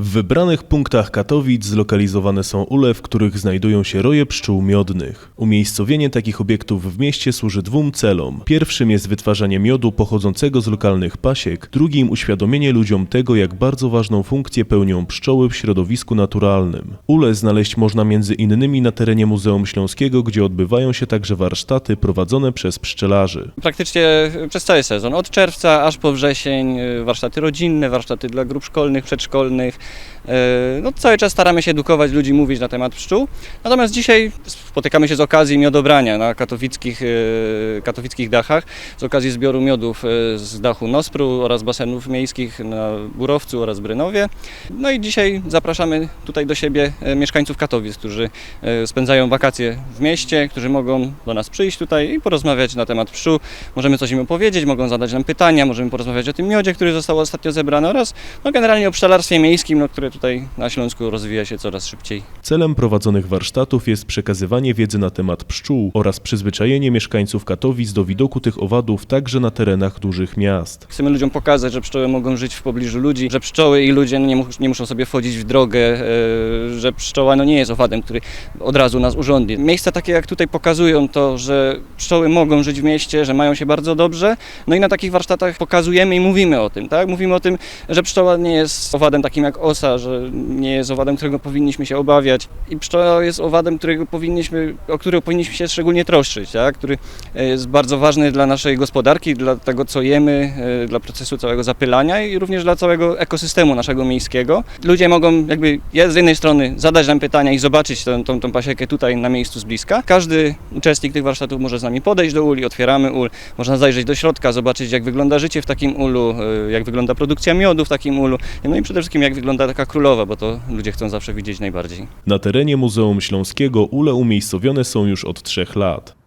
W wybranych punktach Katowic zlokalizowane są ule, w których znajdują się roje pszczół miodnych. Umiejscowienie takich obiektów w mieście służy dwóm celom. Pierwszym jest wytwarzanie miodu pochodzącego z lokalnych pasiek, drugim uświadomienie ludziom tego, jak bardzo ważną funkcję pełnią pszczoły w środowisku naturalnym. Ule znaleźć można między innymi na terenie Muzeum Śląskiego, gdzie odbywają się także warsztaty prowadzone przez pszczelarzy. Praktycznie przez cały sezon, od czerwca aż po wrzesień, y, warsztaty rodzinne, warsztaty dla grup szkolnych, przedszkolnych. Y, No, cały czas staramy się edukować ludzi, mówić na temat pszczół. Natomiast dzisiaj spotykamy się z okazji miodobrania na katowickich, y, katowickich dachach, z okazji zbioru miodów y, z dachu Nospru oraz basenów miejskich na Burowcu oraz Brynowie. No i dzisiaj zapraszamy tutaj do siebie mieszkańców Katowic, którzy spędzają wakacje w mieście, którzy mogą do nas przyjść tutaj i porozmawiać na temat pszczół. Możemy coś im opowiedzieć, mogą zadać nam pytania, możemy porozmawiać o tym miodzie, który został ostatnio zebrany oraz no, generalnie o pszczelarstwie miejskim, no, które tutaj na Śląsku rozwija się coraz szybciej. Celem prowadzonych warsztatów jest przekazywanie wiedzy na temat pszczół oraz przyzwyczajenie mieszkańców Katowic do widoku tych owadów także na terenach dużych miast. Chcemy ludziom pokazać, że pszczoły mogą żyć w pobliżu ludzi, że pszczoły i ludzie no, nie, mus- nie muszą sobie wchodzić w drogę, e, że pszczoła no, nie jest owadem, który od razu nas urządzi. Miejsca takie jak tutaj pokazują to, że pszczoły mogą żyć w mieście, że mają się bardzo dobrze. No i na takich warsztatach pokazujemy i mówimy o tym, tak? Mówimy o tym, że pszczoła nie jest owadem takim jak osa, że nie jest owadem, którego powinniśmy się obawiać. I pszczoła jest owadem, którego powinniśmy, o którego powinniśmy się szczególnie troszczyć, tak? który e, jest bardzo ważny dla naszej gospodarki, dla tego, co jemy, e, dla procesu całego zapylania i również dla całego ekosystemu naszego miejskiego. Ludzie mogą jakby ja z jednej strony zadać nam pytania i zobaczyć tą, tą, tą pasiekę tutaj na miejscu z bliska. Każdy uczestnik tych warsztatów może z nami podejść do uli, otwieramy ul, można zajrzeć do środka, zobaczyć jak wygląda życie w takim ulu, e, jak wygląda produkcja miodu w takim ulu, no i przede wszystkim jak wygląda taka królowa, bo to ludzie chcą zawsze widzieć najbardziej. Na terenie Muzeum Śląskiego ule umiejscowione są już od trzech lat.